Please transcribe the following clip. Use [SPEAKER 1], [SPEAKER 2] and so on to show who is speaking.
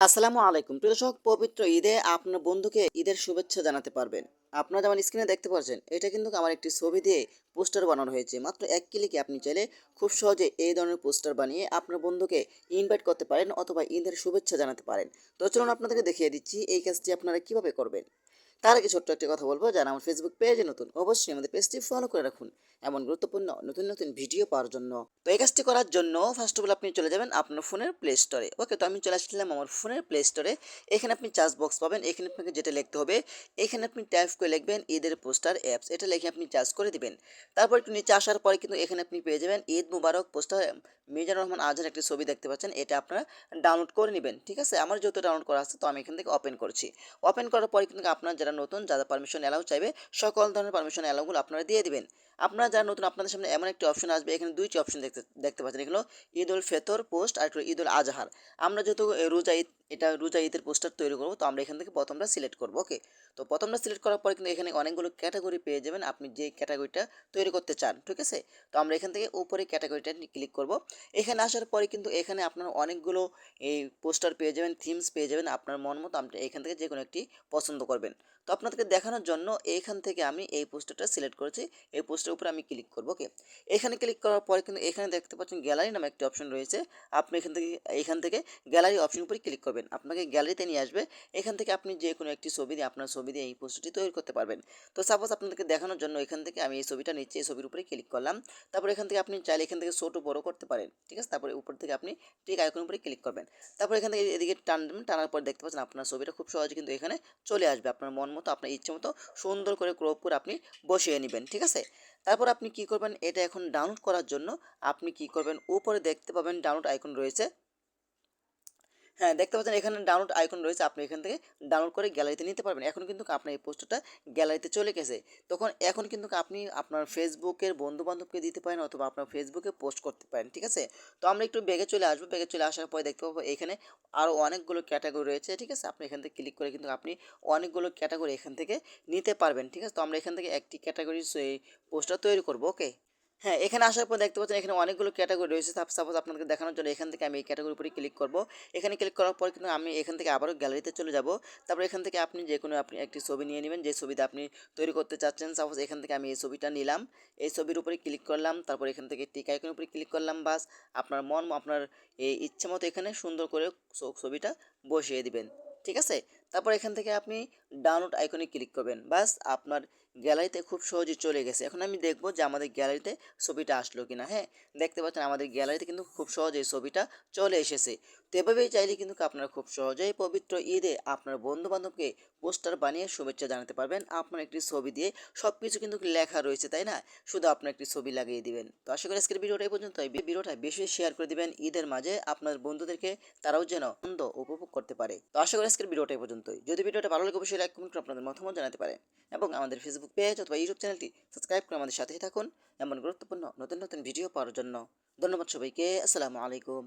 [SPEAKER 1] আসসালামু আলাইকুম। প্রিয় দর্শক, পবিত্র ঈদে আপনার বন্ধুকে ঈদের শুভেচ্ছা জানাতে পারবেন। আপনারা যেমন স্ক্রিনে দেখতে পাচ্ছেন, এটা কিন্তু আমার একটি ছবি দিয়ে পোস্টার বানানো হয়েছে। মাত্র এক ক্লিকে আপনি চাইলে খুব সহজে এই ধরনের পোস্টার বানিয়ে আপনার বন্ধুকে ইনভাইট করতে পারেন অথবা ঈদের শুভেচ্ছা জানাতে পারেন। তো চলুন আপনাদেরকে দেখিয়ে দিচ্ছি এই কাজটি আপনারা কীভাবে করবেন। তার আগে ছোট্ট একটি কথা বলব, যারা আমার ফেসবুক পেজে নতুন, অবশ্যই আমাদের পেজটি ফলো করে রাখুন। এমন গুরুত্বপূর্ণ, নতুন নতুন ভিডিও পাওয়ার জন্য। তো এই কাজটি করার জন্য ফার্স্ট অফ অল আপনি চলে যাবেন আপনার ফোনের প্লে স্টোরে ওকে তো আমি চলে আসলাম আমার ফোনের প্লে স্টোরে এখানে আপনি চার্জ বক্স পাবেন। এখানে আপনাকে যেটা লিখতে হবে, এখানে আপনি টাইপ করে লিখবেন ঈদের পোস্টার অ্যাপস এটা লিখে আপনি চার্জ করে দিবেন। তারপর একটু নিচে আসার পরে কিন্তু এখানে আপনি পেয়ে যাবেন ঈদ মুবারক পোস্টার মিজানুর রহমান আজহার একটি ছবি দেখতে পাচ্ছেন। এটা আপনারা ডাউনলোড করে নেবেন, ঠিক আছে? আমার যেহেতু ডাউনলোড করা আছে, তো আমি এখান থেকে ওপেন করছি। ওপেন করার পরে কিন্তু আপনার যারা নতুন, যারা পারমিশন অ্যালাউ চাইবে, সকল ধরনের পারমিশন অ্যালাউগুলো আপনারা দিয়ে দেবেন। আপনারা যারা নতুন, আপনাদের সামনে এমন একটি অপশন আসবে, এখানে দুইটি অপশন দেখতে দেখতে পাচ্ছেন। এগুলো ঈদ উল ফেতর পোস্ট আর ঈদ উল আজহার। আমরা যেহেতু রোজা ঈদ এটা রোজা ঈদের পোস্টার তৈরি করব। তো আমরা এখান থেকে প্রথমটা সিলেক্ট করব, ওকে? তো প্রথমটা সিলেক্ট করার পরে কিন্তু এখানে অনেকগুলো ক্যাটাগরি পেয়ে যাবেন আপনি যে ক্যাটাগরিটা তৈরি করতে চান, ঠিক আছে? তো আমরা এখান থেকে উপরে ক্যাটাগরিটা ক্লিক করব। এখানে আসার পরে কিন্তু এখানে আপনার অনেকগুলো এই পোস্টার পেয়ে যাবেন, থিমস পেয়ে যাবেন, আপনার মন মতো আপনি এখান থেকে যে কোনো একটি পছন্দ করবেন। তো আপনাদেরকে দেখানোর জন্য এইখান থেকে আমি এই পোস্টারটা সিলেক্ট করেছি, এই পোস্টার উপরে আমি ক্লিক করব, ওকে? এখানে ক্লিক করার পরে কিন্তু এখানে দেখতে পাচ্ছেন গ্যালারি নামে একটি অপশন রয়েছে। আপনি এখান থেকে এখান থেকে গ্যালারি অপশন উপরে ক্লিক করবেন। আপনাকে গ্যালারিতে নিয়ে আসবে। এখান থেকে আপনি যে কোনো একটি ছবি দিয়ে আপনার ছবি দিয়ে এই পোস্টারটি তৈরি করতে পারবেন। তো সাপোজ আপনাদেরকে দেখানোর জন্য এখান থেকে আমি এই ছবিটা নিচ্ছি এই ছবির উপরে ক্লিক করলাম। তারপর এখান থেকে আপনি চাইলে এখান থেকে ছোটো, বড় করতে পারেন। ঠিক আছে? তারপরে উপর থেকে আপনি ঠিক আইকন উপরে ক্লিক করবেন। তারপর এখান থেকে এদিকে টানবেন টানার পর দেখতে পাচ্ছেন আপনার ছবিটা খুব সহজে কিন্তু এখানে চলে আসবে। আপনার মন মতো, আপনার ইচ্ছে মতো সুন্দর করে ক্রপ করে আপনি বসিয়ে নেবেন। ঠিক আছে? তারপর আপনি কি করবেন? এটা এখন ডাউনলোড করার জন্য আপনি কি করবেন? উপরে দেখতে পাবেন ডাউনলোড আইকন রয়েছে। হ্যাঁ দেখতে পাচ্ছেন এখানে ডাউনলোড আইকন রয়েছে। আপনি এখান থেকে ডাউনলোড করে গ্যালারিতে নিতে পারবেন। এখন কিন্তু আপনার এই পোস্টটা গ্যালারিতে চলে গেছে। তখন এখন কিন্তু আপনি আপনার ফেসবুকের বন্ধু বান্ধবকে দিতে পারেন অথবা আপনার ফেসবুকে পোস্ট করতে পারেন, ঠিক আছে? তো আমরা একটু ব্যাগে চলে আসব। ব্যাগে চলে আসার পরে দেখতে পাবো এখানে আরও অনেকগুলো ক্যাটাগরি রয়েছে, ঠিক আছে? আপনি এখান থেকে ক্লিক করে কিন্তু আপনি অনেকগুলো ক্যাটাগরি এখান থেকে নিতে পারবেন, ঠিক আছে? তো আমরা এখান থেকে একটি ক্যাটাগরি পোস্টটা তৈরি করব ওকে হ্যাঁ এখানে আসার পর দেখতে পাচ্ছেন এখানে অনেকগুলো ক্যাটাগরি রয়েছে। সাপোজ আপনাদেরকে দেখানোর জন্য এখান থেকে আমি এই ক্যাটাগরির উপরে ক্লিক করব। এখানে ক্লিক করার পর কিন্তু আমি এখান থেকে আবারও গ্যালারিতে চলে যাব। তারপর এখান থেকে আপনি যে কোনো আপনি একটি ছবি নিয়ে নেবেন। যে ছবিটা আপনি তৈরি করতে চাচ্ছেন সাপোজ এখান থেকে আমি এই ছবিটা নিলাম। এই ছবির উপরে ক্লিক করলাম। তারপর এখান থেকে টিক আইকনের উপরে ক্লিক করলাম। বাস, আপনার মন, আপনার এই ইচ্ছে মতো এখানে সুন্দর করে ছবিটা বসিয়ে দিবেন। ঠিক আছে? তারপর এখান থেকে আপনি ডাউনলোড আইকনে ক্লিক করবেন। বাস আপনার গ্যালারিতে খুব সহজে চলে গেছে। এখন আমি দেখব যে আমাদের গ্যালারিতে ছবিটা আসলো কিনা। হ্যাঁ দেখতে পাচ্ছেন আমাদের গ্যালারিতে কিন্তু খুব সহজে ছবিটা চলে এসেছে। তো এভাবেই চাইলে কিন্তু আপনারা খুব সহজেই পবিত্র ঈদে আপনার বন্ধু বান্ধবকে পোস্টার বানিয়ে শুভেচ্ছা জানাতে পারবেন। আপনার একটি ছবি দিয়ে সব কিছু কিন্তু লেখা রয়েছে, তাই না? শুধু আপনার একটি ছবি লাগিয়ে দিবেন। তো আশা করি আজকের ভিডিওটা এই পর্যন্ত। এই ভিডিওটা বেশি শেয়ার করে দিবেন। ঈদের মাঝে আপনার বন্ধুদেরকে তারাও যেন আনন্দ উপভোগ করতে পারে। তো আশা করি আজকের ভিডিওটা এই পর্যন্তই। যদি ভিডিওটা ভালো লাগে, অবশ্যই লাইক কমেন্ট করে আপনাদের মতামত জানাতে পারেন এবং আমাদের ফেসবুক পেজ অথবা ইউটিউব চ্যানেলটি সাবস্ক্রাইব করে আমাদের সাথেই থাকুন। এমন গুরুত্বপূর্ণ নতুন নতুন ভিডিও পাওয়ার জন্য। ধন্যবাদ সবাইকে। আসসালামু আলাইকুম।